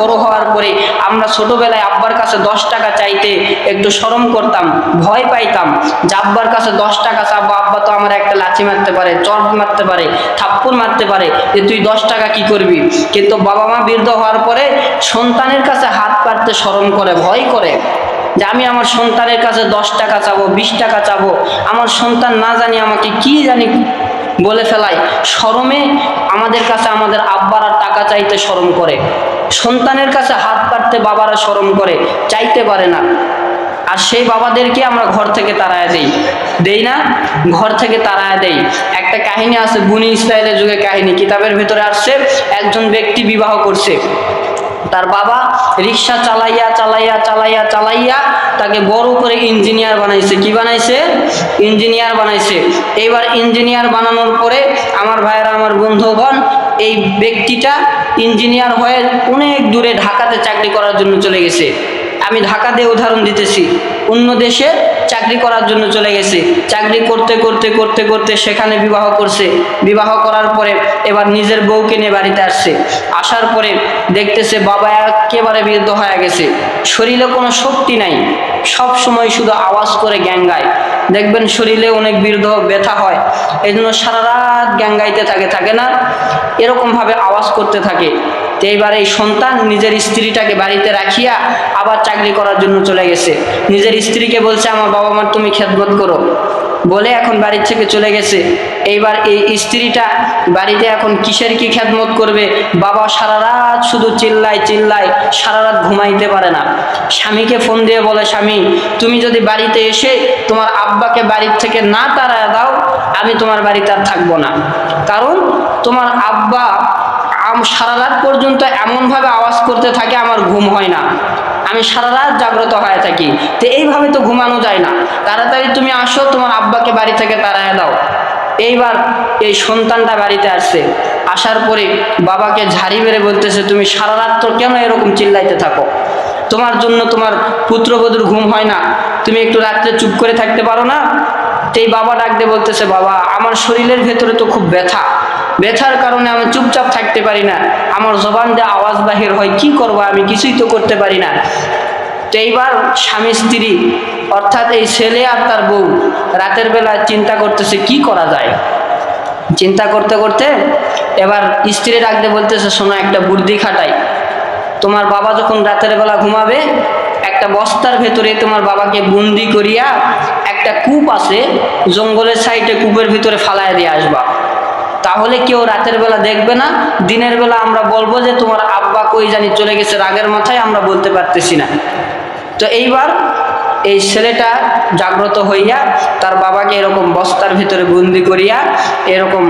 বড় হওয়ার পরে আমরা ছোটবেলায় আব্বার কাছে দশ টাকা চাইতে একটু শরম করতাম, ভয় পাইতাম। যে আব্বার কাছে দশ টাকা চাবো, আব্বা তো আমার একটা লাঠি মারতে পারে চট মারতে পারে, থাপ্পড় মারতে পারে, যে তুই দশ টাকা কি করবি? কিন্তু বাবা মা বৃদ্ধ হওয়ার পরে সন্তানের কাছে হাত পাততে শরম করে, ভয় করে যে আমি আমার সন্তানের কাছে দশ টাকা চাবো, বিশ টাকা চাবো, আমার সন্তান না জানি আমাকে কি জানি বলে ফেলায়। শরমে আমাদের কাছে আমাদের আব্বারা টাকা চাইতে শরম করে। সন্তানের কাছে হাত পাততে বাবারা শরম করে, চাইতে পারে না। আর সেই বাবাদেরকে আমরা ঘর থেকে তাড়ায় দেই। দেই না? ঘর থেকে তাড়ায় দেই। একটা কাহিনী আছে, বুনি ইসরায়েলের যুগে কাহিনী। কিতাবের ভিতরে আসছে, একজন ব্যক্তি বিবাহ করছে। তার বাবা রিক্সা চালাইয়া চালাইয়া চালাইয়া চালাইয়া তাকে বড় করে ইঞ্জিনিয়ার বানাইছে। কি বানাইছে? ইঞ্জিনিয়ার বানাইছে। এইবার ইঞ্জিনিয়ার বানানোর পরে আমার ভাইয়েরা, আমার বন্ধুগণ, এই ব্যক্তিটা ইঞ্জিনিয়ার হয়ে অনেক দূরে ঢাকাতে চাকরি করার জন্য চলে গেছে। আমি ঢাকাতে উদাহরণ দিতেছি। অন্য দেশে চাকরি করার জন্য চলে গেছে। চাকরি করতে করতে করতে করতে সেখানে বিবাহ করছে। বিবাহ করার পরে এবার নিজের বউকে নিয়ে বাড়িতে আসছে। আসার পরে দেখতেছে বাবা একেবারে বৃদ্ধ হয়ে গেছে। শরীরে কোনো শক্তি নাই। সব সময় শুধু আওয়াজ করে গ্যাং গায়। দেখবেন শরীরে অনেক বৃদ্ধ ব্যথা হয়। এই জন্য সারা রাত গ্যাং গাইতে থাকে থাকে না? এরকমভাবে আওয়াজ করতে থাকে। এইবার এই সন্তান নিজের স্ত্রীটাকে বাড়িতে রাখিয়া আবার চাকরি করার জন্য চলে গেছে। নিজের স্ত্রীকে বলছে, আমার বাবা মার তুমি খেদমত করো। বলে এখন বাড়ির থেকে চলে গেছে। এইবার এই স্ত্রীটা বাড়িতে এখন কিসের কি খেদমত করবে? বাবা সারা রাত শুধু চিল্লায় চিল্লায়, সারা রাত ঘুমাইতে পারে না। স্বামীকে ফোন দিয়ে বলে, স্বামী, তুমি যদি বাড়িতে এসে তোমার আব্বাকে বাড়ির থেকে না তাড়ায় দাও, আমি তোমার বাড়িতে আর থাকব না। কারণ তোমার আব্বা সারা রাত পর্যন্ত এমনভাবে আওয়াজ করতে থাকে, আমার ঘুম হয় না। আমি সারা রাত জাগ্রত হয়ে থাকি। তো এইভাবে তো ঘুমানো যায় না। তাড়াতাড়ি তুমি আসো, তোমার আব্বাকে বাড়ি থেকে তাড়ায় দাও। এইবার এই সন্তানটা বাড়িতে আসছে। আসার পরে বাবাকে ঝাড়ি বেড়ে বলতেছে, তুমি সারা রাত তো কেন এরকম চিল্লাইতে থাকো? তোমার জন্য তোমার পুত্রবধূর ঘুম হয় না। তুমি একটু রাত্রে চুপ করে থাকতে পারো না? এই বাবা ডাকতে বলতেছে, বাবা, আমার শরীরের ভেতরে তো খুব ব্যথা। ব্যথার কারণে আমি চুপচাপ থাকতে পারি না। আমার জবান দিয়ে আওয়াজ বাহির হয়, কি করব আমি? কিছুই তো করতে পারি না। তো এইবার স্বামী স্ত্রী, অর্থাৎ এই ছেলে আর তার বউ, রাতের বেলা চিন্তা করতেছে, কি করা যায়? চিন্তা করতে করতে এবার স্ত্রী ডাকতে বলতেছে, শোনো, একটা বুদ্ধি খাটাই। তোমার বাবা যখন রাতের বেলা ঘুমাবে, একটা বস্তার ভেতরে তোমার বাবাকে বন্দি করিয়া একটা কূপ আছে, জঙ্গলের সাইডে কূপের ভিতরে ফালায় দিয়ে আসবা। তাহলে কেউ রাতের বেলা দেখবে না, দিনের বেলা আমরা বলব যে তোমার আব্বা কই জানি চলে গেছে, রাগের মাথায় আমরা বলতে পারতেছি না। তো এইবার এই ছেলেটা জাগ্রত হইয়া তার বাবাকে এরকম বস্তার ভিতরে বন্দি করিয়া এরকম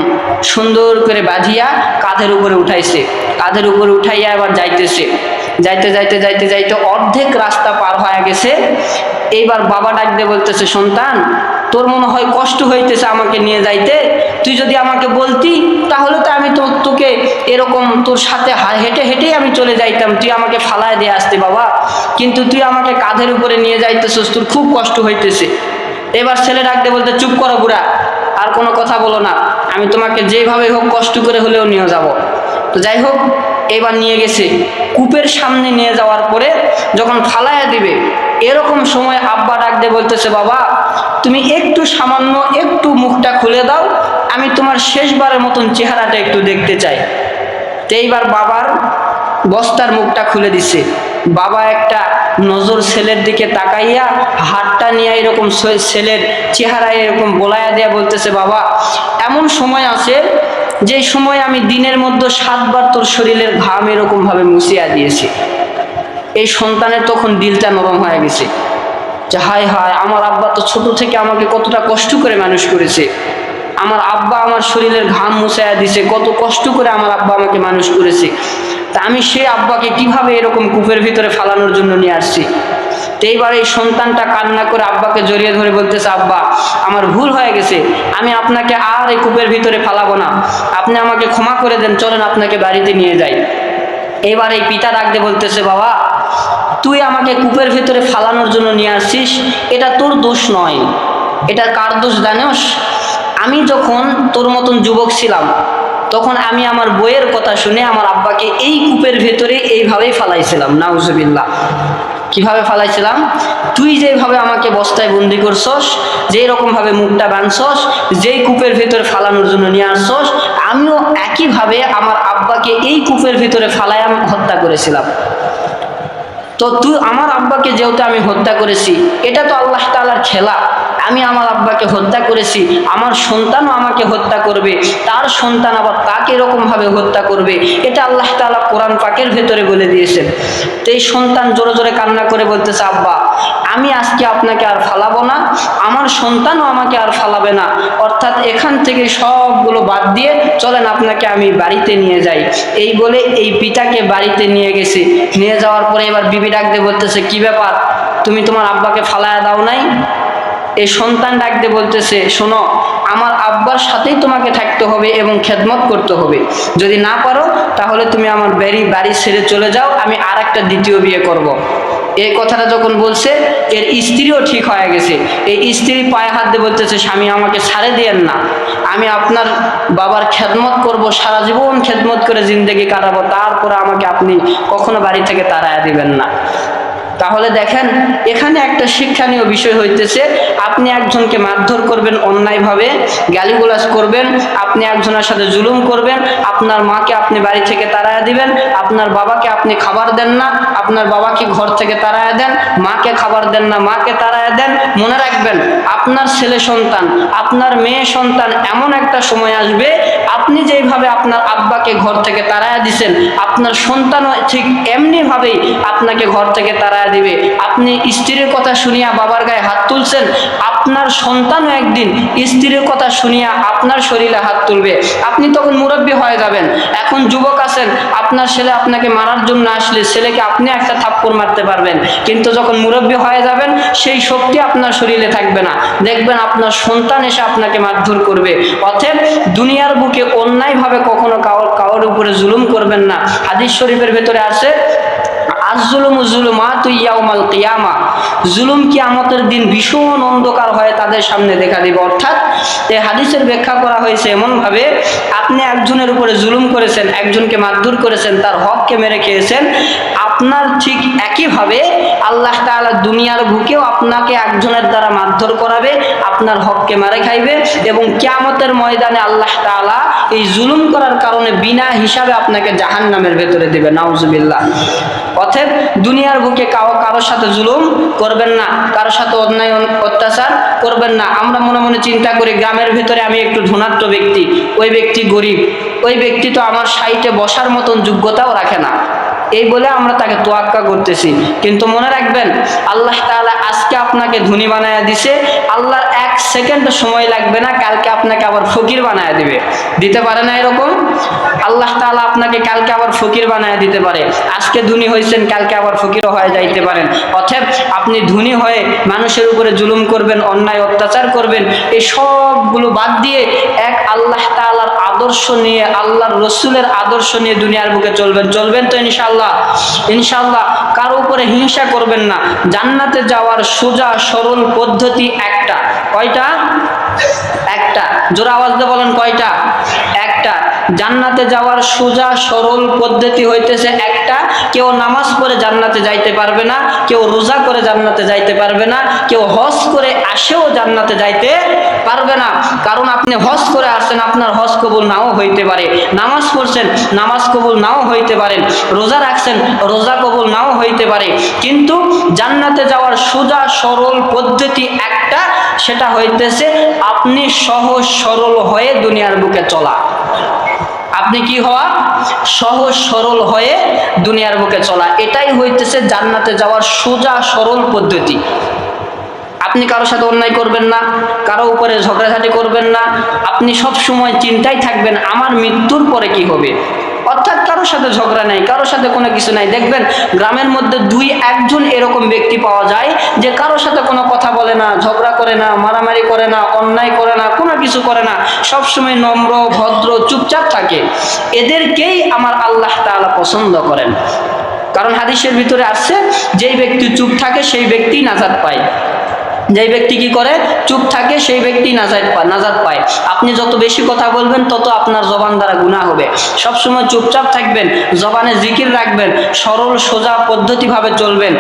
সুন্দর করে বাঁধিয়া কাঁধের উপরে উঠাইছে। কাঁধের উপরে উঠাইয়া এবার যাইতেছে। যাইতে যাইতে যাইতে যাইতে অর্ধেক রাস্তা পার হয়ে গেছে। এইবার বাবা ডাক দিয়ে বলতেছে, সন্তান তোর মনে হয় কষ্ট হইতেছে আমাকে নিয়ে যাইতে? তুই যদি আমাকে বলতি, তাহলে তো আমি তো তোকে এরকম তোর সাথে হেঁটে হেঁটেই আমি চলে যাইতাম। তুই আমাকে ফালায় দিয়ে আসতে বাবা। কিন্তু তুই আমাকে কাঁধের উপরে নিয়ে যাইতেছিস, তোর খুব কষ্ট হইতেছে। এবার ছেলে ডাকতে বলতে, চুপ করো বুড়া, আর কোনো কথা বলো না। আমি তোমাকে যেভাবে হোক কষ্ট করে হলেও নিয়ে যাব। তো যাই হোক, এবার নিয়ে গেছে। কূপের সামনে নিয়ে যাওয়ার পরে যখন ফালাইয়া দিবে এরকম সময় আব্বা ডাক দিয়ে বলতেছে, বাবা, তুমি একটু সামান্য একটু মুখটা খুলে দাও, আমি তোমার শেষবারের মতন চেহারাটা একটু দেখতে চাই। তো এইবার বাবার বস্তার মুখটা খুলে দিছে। বাবা একটা নজর ছেলের দিকে তাকাইয়া হাতটা নিয়ে এরকম ছেলের চেহারায় এরকম বলাইয়া দেয়া বলতেছে, বাবা, এমন সময় আছে যে সময় আমি দিনের মধ্যে সাতবার তোর শরীরের ঘাম এরকমভাবে মুছিয়া দিয়েছি। এই সন্তানের তখন দিলটা নরম হয়ে গেছে। যে হায় হায়, আমার আব্বা তো ছোট থেকে আমাকে কতটা কষ্ট করে মানুষ করেছে। আমার আব্বা আমার শরীরের ঘাম মুছাইয়া দিছে, কত কষ্ট করে আমার আব্বা আমাকে মানুষ করেছে। তা আমি সেই আব্বাকে কীভাবে এরকম কূপের ভিতরে ফালানোর জন্য নিয়ে আসছি? তো এইবার এই সন্তানটা কান্না করে আব্বাকে জড়িয়ে ধরে বলতেছে, আব্বা, আমার ভুল হয়ে গেছে। আমি আপনাকে আর এই কূপের ভিতরে ফালাবো না। আপনি আমাকে ক্ষমা করে দেন, চলেন আপনাকে বাড়িতে নিয়ে যাই। এবার এই পিতা ডাকতে বলতেছে, বাবা তুই আমাকে কূপের ভিতরে ফালানোর জন্য নিয়ে আসছিস, এটা তোর দোষ নয়। এটা কার দোষ জানোস? আমি যখন তোর মতন যুবক ছিলাম, তখন আমি আমার বইয়ের কথা শুনে আমার আব্বাকে এই কূপের ভেতরে এইভাবেই ফালাইছিলাম, নাউজুবিল্লাহ। কীভাবে ফালাইছিলাম? তুই যেভাবে আমাকে বস্তায় বন্দি করছস যেই রকমভাবে মুখটা বাঁধছস, যেই কূপের ভেতরে ফালানোর জন্য নিয়ে আসছস, আমিও একইভাবে আমার আব্বাকে এই কূপের ভিতরে ফালায় হত্যা করেছিলাম। তো তুই আমার আব্বাকে যেহেতু আমি হত্যা করেছি, এটা তো আল্লাহ তালার খেলা। আমি আমার আব্বাকে হত্যা করেছি, আমার সন্তানও আমাকে হত্যা করবে, তার সন্তান আবার তাকে এরকমভাবে হত্যা করবে, এটা আল্লাহ তালা কোরআন পাকের ভেতরে বলে দিয়েছেন। তো এই সন্তান জোরে জোরে কান্না করে বলতেছে, আব্বা আমি আজকে আপনাকে আর ফালাবো না, আমার সন্তানও আমাকে আর ফালাবে না। অর্থাৎ এখান থেকে সবগুলো বাদ দিয়ে চলেন আপনাকে আমি বাড়িতে নিয়ে যাই। এই বলে এই পিতাকে বাড়িতে নিয়ে গেছে। নিয়ে যাওয়ার পরে এবার বিবি ডাক দিয়ে বলতেছে, কি ব্যাপার? তুমি তোমার আব্বাকে ফালায়া দাও নাই? এই সন্তান ডাক দিয়ে বলতেছে, শোনো, আমার আব্বার সাথেই তোমাকে থাকতে হবে এবং খেদমত করতে হবে। যদি না পারো, তাহলে তুমি আমার বাড়ি বাড়ি ছেড়ে চলে যাও। আমি আর একটা দ্বিতীয় বিয়ে করব। এই কথাটা যখন বলছে, এর স্ত্রীও ঠিক হয়ে গেছে। এই স্ত্রী পায়ে হাত দিয়ে বলতেছে, স্বামী, আমাকে ছাড়ে দিয়েন না। আমি আপনার বাবার খেদমত করব, সারা জীবন খেদমত করে জিন্দগি কাটাবো। তারপরে আমাকে আপনি কখনো বাড়ি থেকে তাড়ায় দিবেন না। তাহলে দেখেন, এখানে একটা শিক্ষণীয় বিষয় হইতেছে, আপনি একজনকে মারধর করবেন অন্যায়ভাবে, গালিগুলাজ করবেন, আপনি একজনের সাথে জুলুম করবেন, আপনার মাকে আপনি বাড়ি থেকে তাড়ায় দিবেন, আপনার বাবাকে আপনি খাবার দেন না, আপনার বাবাকে ঘর থেকে তাড়ায় দেন, মাকে খাবার দেন না, মাকে তাড়ায় দেন, মনে রাখবেন, আপনার ছেলে সন্তান, আপনার মেয়ে সন্তান এমন একটা সময় আসবে আপনি যেইভাবে আপনার আব্বাকে ঘর থেকে তাড়ায় দিছেন, আপনার সন্তানও ঠিক এমনিভাবেই আপনাকে ঘর থেকে তাড়ায় দিবে। আপনি স্ত্রীর কথা শুনিয়া বাবার গায়ে হাত তুলছেন, আপনার সন্তানও একদিন স্ত্রীর কথা শুনিয়া আপনার শরীরে হাত তুলবে। আপনি তখন মুরব্বী হয়ে যাবেন। এখন যুবক আছেন, আপনার ছেলে আপনাকে মারার জন্য আসলে ছেলেকে আপনি একটা থাপ্পড় মারতে পারবেন। কিন্তু যখন মুরব্বী হয়ে যাবেন, সেই শক্তি আপনার শরীরে থাকবে না। দেখবেন আপনার সন্তান এসে আপনাকে মারধর করবে। অতএব দুনিয়ার বুকে অন্যায়ভাবে কখনো কাউর কাউর উপরে জুলুম করবেন না। হাদিস শরীফের ভেতরে আছে দিন ভীষণ অন্ধকার হয়ে তাদের সামনে দেখা দিবে। অর্থাৎ হাদিসের ব্যাখ্যা করা হয়েছে আপনি একজনের উপরে জুলুম করেছেন, একজনকে মারধর করেছেন, তার হককে মেরে খেয়েছেন, আপনার ঠিক একইভাবে আল্লাহ তাআলা দুনিয়ার বুকেও আপনাকে একজনের দ্বারা মারধর করাবে, আপনার হককে মারে খাইবে এবং কিয়ামতের ময়দানে আল্লাহ তাআলা এই জুলুম করার কারণে বিনা হিসাবে আপনাকে জাহান নামের ভেতরে দেবে। নাউজুবিল্লাহ। অতএব দুনিয়ার বুকে কাউ কারোর সাথে জুলুম করবেন না, কারোর সাথে অন্যায়, অত্যাচার করবেন না। আমরা মনে মনে চিন্তা করি গ্রামের ভেতরে আমি একটু ধনাত্ম ব্যক্তি, ওই ব্যক্তি গরিব, ওই ব্যক্তি তো আমার সাইটে বসার মতন যোগ্যতাও রাখে না। এই বলে আমরা তাকে তোয়াক্কা করতেছি। কিন্তু মনে রাখবেন, আল্লাহ তালা আজকে আপনাকে ধনী বানায় দিছে। আল্লাহর এক সেকেন্ড সময় লাগবে না, কালকে আপনাকে আবার ফকির বানায় দিবে। দিতে পারে না এরকম? আল্লাহ তাআলা আপনাকে কালকে আবার ফকির বানায় দিতে পারে। আজকে ধনী হয়েছেন, কালকে আবার ফকিরও হয়ে যাইতে পারেন। অতএব আপনি ধনী হয়ে মানুষের উপরে জুলুম করবেন, অন্যায় অত্যাচার করবেন, এই সবগুলো বাদ দিয়ে এক আল্লাহ তাআলার আদর্শ নিয়ে, আল্লাহর রসুলের আদর্শ নিয়ে দুনিয়ার বুকে চলবেন। চলবেন তো ইনশাল্লাহ ইনশাআল্লাহ কারও উপরে হিংসা করবেন না। জান্নাতে যাওয়ার সোজা সরল পদ্ধতি একটা। কয়টা? একটা। জোরে আওয়াজ দিয়ে বলেন কয়টা? জান্নাতে যাওয়ার সোজা, সরল পদ্ধতি হইতেছে একটা, কেউ নামাজ পড়ে জান্নাতে যাইতে পারবে না, কেউ রোজা করে জান্নাতে যাইতে পারবে না, কেউ হজ করে আসেও জান্নাতে যাইতে পারবে না। কারণ আপনি হজ করে আসছেন আপনার হজ কবুল নাও হইতে পারে। নামাজ পড়ছেন, নামাজ কবুল নাও হইতে পারেন। রোজা রাখছেন, রোজা কবুল নাও হইতে পারে। কিন্তু জান্নাতে যাওয়ার সোজা, সরল পদ্ধতি একটা, সেটা হইতেছে আপনি সহজ, সরল হয়ে দুনিয়ার বুকে চলা। আপনি কি হওয়া? সহজ, সরল হয়ে দুনিয়ার বুকে চলা। এটাই হইতেছে জান্নাতে যাওয়ার সোজা, সরল পদ্ধতি। আপনি কারোর সাথে অন্যায় করবেন না, কারও উপরে ঝগড়াঝাটি করবেন না। আপনি সব সময় চিন্তায় থাকবেন, আমার মৃত্যুর পরে কি হবে? অর্থাৎ কারোর সাথে ঝগড়া নাই, কারোর সাথে কোনো কিছু নাই। দেখবেন, গ্রামের মধ্যে দুই, একজন এরকম ব্যক্তি পাওয়া যায় যে কারোর সাথে কোনো কথা বলে না, ঝগড়া করে না, মারামারি করে না, অন্যায় করে না, কোনো কিছু করে না। সব সময় নম্র, ভদ্র, চুপচাপ থাকে। এদেরকেই আমার আল্লাহ তাআলা পছন্দ করেন। কারণ হাদিসের ভিতরে আসছে, যেই ব্যক্তি চুপ থাকে, সেই ব্যক্তি নাজাদ পায়। যেই ব্যক্তি কি করে, চুপ থাকে, সেই ব্যক্তি নাজাত পায় নাজাত পায়। আপনি যত বেশি কথা বলবেন, তত আপনার জবান দ্বারা গুনাহ হবে। সবসময় চুপচাপ থাকবেন, জবানে জিকির রাখবেন, সরল, সোজা পদ্ধতিভাবে চলবেন।